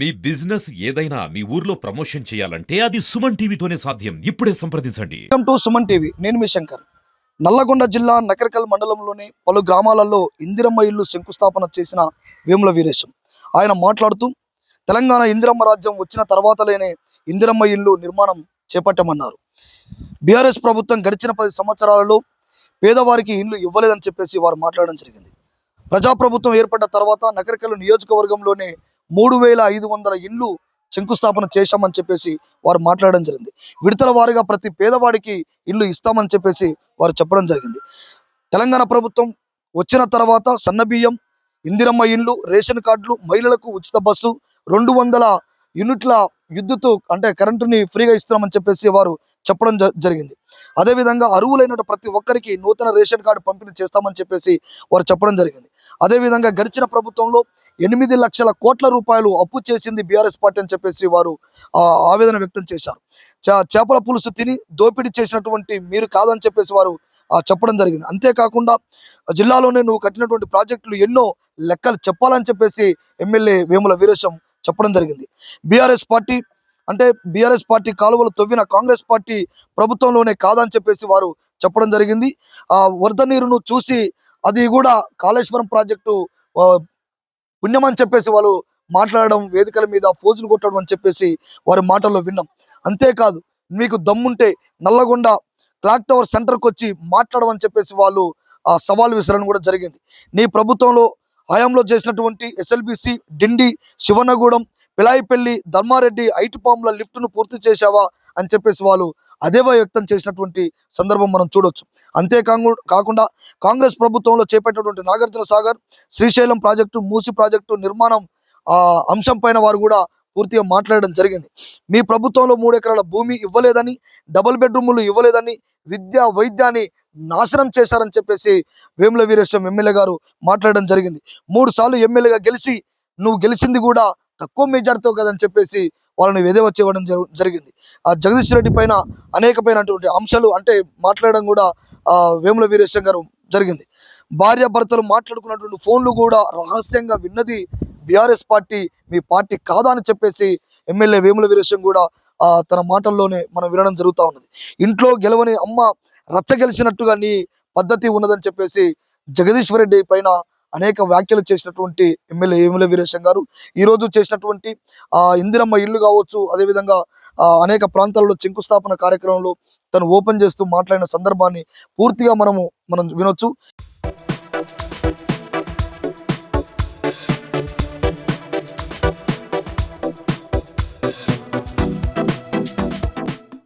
మీ business ఏదైనా మీ ఊర్లో promotion చేయాలంటే అది సుమన్ టీవీతోనే సాధ్యం. ఇప్పుడే సంప్రదించండి. Welcome to Suman TV. నేను మీ శంకర్. నల్లగొండ జిల్లా నకరికల్ మండలంలోని పలు గ్రామాలలో ఇందిరమ్మ ఇల్లు శంకుస్థాపన చేసిన వేముల వీరేశం. ఆయన మాట్లాడుతూ తెలంగాణ ఇందిరమ్మ రాజ్యం వచ్చిన తర్వాతలేనే ఇందిరమ్మ ఇల్లు నిర్మాణం చేపట్టామన్నారు. బీఆర్ఎస్ ప్రభుత్వం గడిచిన పది సంవత్సరాలలో పేదవారికి ఇల్లు ఇవ్వలేదని చెప్పేసి వారు మాట్లాడడం జరిగింది. ప్రజాప్రభుత్వం ఏర్పడ్డ తర్వాత నకరికల్ నియోజకవర్గంలోనే మూడు వేల ఐదు వందల ఇల్లు శంకుస్థాపన చేశామని చెప్పేసి వారు మాట్లాడడం జరిగింది. విడతల వారిగా ప్రతి పేదవాడికి ఇల్లు ఇస్తామని చెప్పేసి వారు చెప్పడం జరిగింది. తెలంగాణ ప్రభుత్వం వచ్చిన తర్వాత సన్నబియ్యం ఇందిరమ్మ ఇండ్లు రేషన్ కార్డులు మహిళలకు ఉచిత బస్సు రెండు వందల యూనిట్ల విద్యుత్ అంటే కరెంటుని ఫ్రీగా ఇస్తున్నామని చెప్పేసి వారు చెప్పడం జ- జరిగింది. అదేవిధంగా అరువులైన ప్రతి ఒక్కరికి నూతన రేషన్ కార్డు పంపిణీ చేస్తామని చెప్పేసి వారు చెప్పడం జరిగింది. అదేవిధంగా గడిచిన ప్రభుత్వంలో ఎనిమిది లక్షల కోట్ల రూపాయలు అప్పు చేసింది బీఆర్ఎస్ పార్టీ అని చెప్పేసి వారు ఆవేదన వ్యక్తం చేశారు. చే- చేపల పులుసు తిని దోపిడీ చేసినటువంటి మీరు కాదని చెప్పేసి వారు చెప్పడం జరిగింది. అంతేకాకుండా జిల్లాలోనే నువ్వు కట్టినటువంటి ప్రాజెక్టులు ఎన్నో లెక్కలు చెప్పాలని చెప్పేసి ఎమ్మెల్యే వేముల వీరేశం చెప్పడం జరిగింది. బీఆర్ఎస్ పార్టీ అంటే బీఆర్ఎస్ పార్టీ కాలువలు తవ్విన కాంగ్రెస్ పార్టీ ప్రభుత్వంలోనే కాదని చెప్పేసి వారు చెప్పడం జరిగింది. ఆ వరద నీరును చూసి అది కూడా కాళేశ్వరం ప్రాజెక్టు పుణ్యమని చెప్పేసి వాళ్ళు మాట్లాడడం వేదికల మీద ఫోజులు కొట్టడం అని చెప్పేసి వారి మాటల్లో విన్నాం. అంతేకాదు మీకు దమ్ముంటే నల్లగొండ క్లాక్ టవర్ సెంటర్కి వచ్చి మాట్లాడమని చెప్పేసి వాళ్ళు ఆ సవాల్ విసరడం కూడా జరిగింది. నీ ప్రభుత్వంలో హయాంలో చేసినటువంటి ఎస్ఎల్బిసి డిండి శివనగూడెం పిలాయిపల్లి ధర్మారెడ్డి ఐటి పాముల లిఫ్ట్ను పూర్తి చేశావా అని చెప్పేసి వాళ్ళు అదేవా వ్యక్తం చేసినటువంటి సందర్భం మనం చూడొచ్చు. అంతే కాకుండా కాంగ్రెస్ ప్రభుత్వంలో చేపట్టినటువంటి నాగార్జున సాగర్ శ్రీశైలం ప్రాజెక్టు మూసి ప్రాజెక్టు నిర్మాణం అంశం పైన వారు కూడా పూర్తిగా మాట్లాడడం జరిగింది. మీ ప్రభుత్వంలో మూడు ఎకరాల భూమి ఇవ్వలేదని డబుల్ బెడ్రూములు ఇవ్వలేదని విద్య వైద్యాన్ని నాశనం చేశారని చెప్పేసి వేముల వీరేశం ఎమ్మెల్యే గారు మాట్లాడడం జరిగింది. మూడు సార్లు ఎమ్మెల్యేగా గెలిచి నువ్వు గెలిచింది కూడా తక్కువ మెజార్టీతో కదని చెప్పేసి వాళ్ళని ఎదేవ చేయడం జరు- జరిగింది. ఆ జగదీష్ రెడ్డి పైన అనేకమైనటువంటి అంశాలు అంటే మాట్లాడడం కూడా వేముల వీరేశం గారు జరిగింది. భార్య భర్తలు మాట్లాడుకున్నటువంటి ఫోన్లు కూడా రహస్యంగా విన్నది బీఆర్ఎస్ పార్టీ మీ పార్టీ కాదా అని చెప్పేసి ఎమ్మెల్యే వేముల వీరేశం కూడా తన మాటల్లోనే మనం వినడం జరుగుతూ ఉన్నది. ఇంట్లో గెలవని అమ్మ రచ్చ గెలిచినట్టుగా నీ పద్ధతి ఉన్నదని చెప్పేసి జగదీశ్వర రెడ్డి పైన అనేక వ్యాఖ్యలు చేసినటువంటి ఎమ్మెల్యే ఏముల వీరేశం గారు. ఈ రోజు చేసినటువంటి ఆ ఇందిరమ్మ ఇల్లు కావచ్చు అదేవిధంగా అనేక ప్రాంతాల్లో శంకుస్థాపన కార్యక్రమంలో తను ఓపెన్ చేస్తూ మాట్లాడిన సందర్భాన్ని పూర్తిగా మనము మనం వినొచ్చు.